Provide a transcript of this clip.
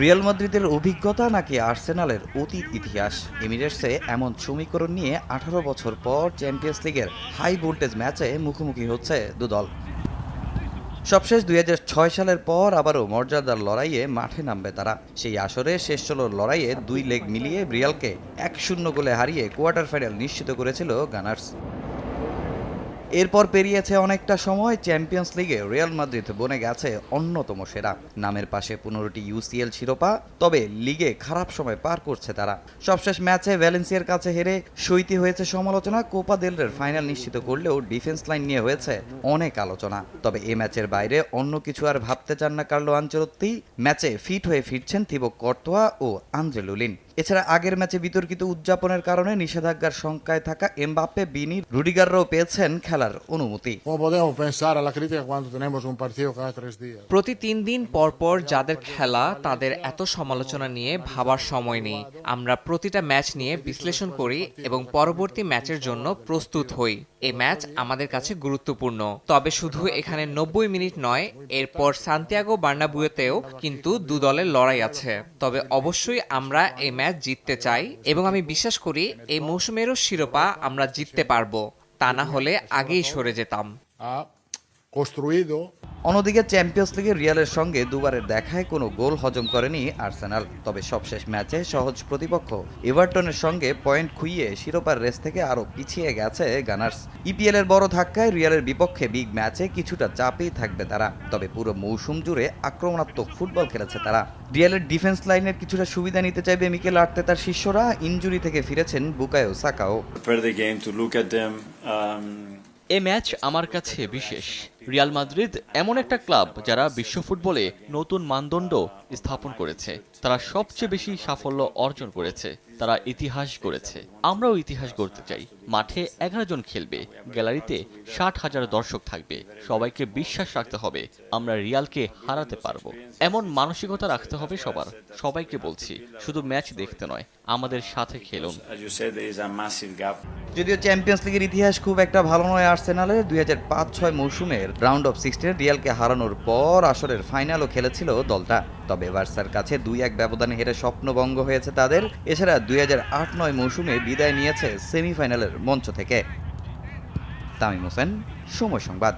Real মাদ্রিদের অভিজ্ঞতা নাকি আর্সেনালের অতীত ইতিহাস? এমিরেটসে এমন সমীকরণ নিয়ে আঠারো বছর পর চ্যাম্পিয়ন্স লিগের হাই ভোল্টেজ ম্যাচে মুখোমুখি হচ্ছে দুদল। সবশেষ দুই হাজার ছয় সালের পর আবারও মর্যাদার লড়াইয়ে মাঠে নামবে তারা। সেই আসরে শেষ ষোলোর লড়াইয়ে দুই লেগ মিলিয়ে রিয়ালকে এক শূন্য গোলে হারিয়ে কোয়ার্টার ফাইনাল নিশ্চিত করেছিল গানার্স। এরপর পেরিয়েছে অনেকটা সময়, চ্যাম্পিয়ন্স লিগে রিয়াল মাদ্রিদ বনে গেছে অন্যতম সেরা। নামের পাশে পনেরোটি ইউসিএল শিরোপা, তবে লিগে খারাপ সময় পার করছে তারা। সবশেষ ম্যাচে ভ্যালেন্সিয়ার কাছে হেরে সইতি হয়েছে সমালোচনা, কোপা দেলরের ফাইনাল নিশ্চিত করলেও ডিফেন্স লাইন নিয়ে হয়েছে অনেক আলোচনা। তবে এ ম্যাচের বাইরে অন্য কিছু আর ভাবতে চান না কার্লো আঞ্চলত্তি। ম্যাচে ফিট হয়ে ফিরছেন থিবো কর্তোয়া ও আন্দ্রে লুলিন এছাড়া আগের ম্যাচে বিতর্কিত উদযাপনের কারণে নিষেধাজ্ঞার শঙ্কায় থাকা এমবাপ্পে বিনি রুডিগাররাও পেয়েছেন খেলার অনুমতি. প্রতি তিন দিন পর পর যাদের খেলা তাদের এত সমালোচনা নিয়ে ভাবার সময় নেই। আমরা প্রতিটা ম্যাচ নিয়ে বিশ্লেষণ করি এবং পরবর্তী ম্যাচের জন্য প্রস্তুত হই। এই ম্যাচ আমাদের কাছে গুরুত্বপূর্ণ। তবে শুধু এখানে নব্বই মিনিট নয়, এরপর সান্তিয়াগো বার্নাবুয়েতেও কিন্তু দু দলের লড়াই আছে। তবে অবশ্যই আমরা এই ম্যাচ জিততে চাই এবং আমি বিশ্বাস করি এই মৌসুমেরও শিরোপা আমরা জিততে পারব। তা না হলে আগেই সরে যেতাম। অন্যদিকে চ্যাম্পিয়ন্স লিগে রিয়ালের সঙ্গে দুবারের দেখায় কোনো গোল হজম করেনি আর্সেনাল। তবে সবশেষ ম্যাচে সহজ প্রতিপক্ষ এভারটনের সঙ্গে পয়েন্ট খুইয়ে শিরোপার রেস থেকে আরও পিছিয়ে গেছে গানার্স। ইপিএল এর বড় ধাক্কায় রিয়ালের বিপক্ষে বিগ ম্যাচে কিছুটা চাপেই থাকবে তারা তবে পুরো মৌসুম জুড়ে আক্রমণাত্মক ফুটবল খেলেছে তারা। রিয়ালের ডিফেন্স লাইনের কিছুটা সুবিধা নিতে চাইবে মিকেল আর্তেতার শিষ্যরা ইনজুরি থেকে ফিরেছেন বুকায়ো সাকাও. Um, এ ম্যাচ আমার কাছে বিশেষ। রিয়াল মাদ্রিদ এমন একটা ক্লাব যারা বিশ্ব ফুটবলে নতুন মানদণ্ড স্থাপন করেছে। তারা সবচেয়ে বেশি সাফল্য অর্জন করেছে। তারা ইতিহাস গড়েছে। আমরাও ইতিহাস গড়তে চাই। মাঠে এগারো জন খেলবে। গ্যালারিতে ষাট হাজার দর্শক থাকবে। সবাইকে বিশ্বাস রাখতে হবে। আমরা রিয়ালকে হারাতে পারব। এমন মানসিকতা রাখতে হবে সবার। সবাইকে বলছি শুধু ম্যাচ দেখতে নয় আমাদের সাথে খেলুন. যদিও চ্যাম্পিয়ন্স লিগের ইতিহাস খুব একটা ভালো নয় আর্সেনালের। দুই হাজার পাঁচ ছয় মৌসুমের রাউন্ড অফ সিক্সটিনে রিয়ালকে হারানোর পর আসরের ফাইনালও খেলেছিল দলটা। তবে বার্সার কাছে দুই এক ব্যবধানে হেরে স্বপ্নভঙ্গ হয়েছে তাদের। এছাড়া দুই হাজার আট নয় মৌসুমে বিদায় নিয়েছে সেমিফাইনালের মঞ্চ থেকে। তামিম হোসেন, সময় সংবাদ।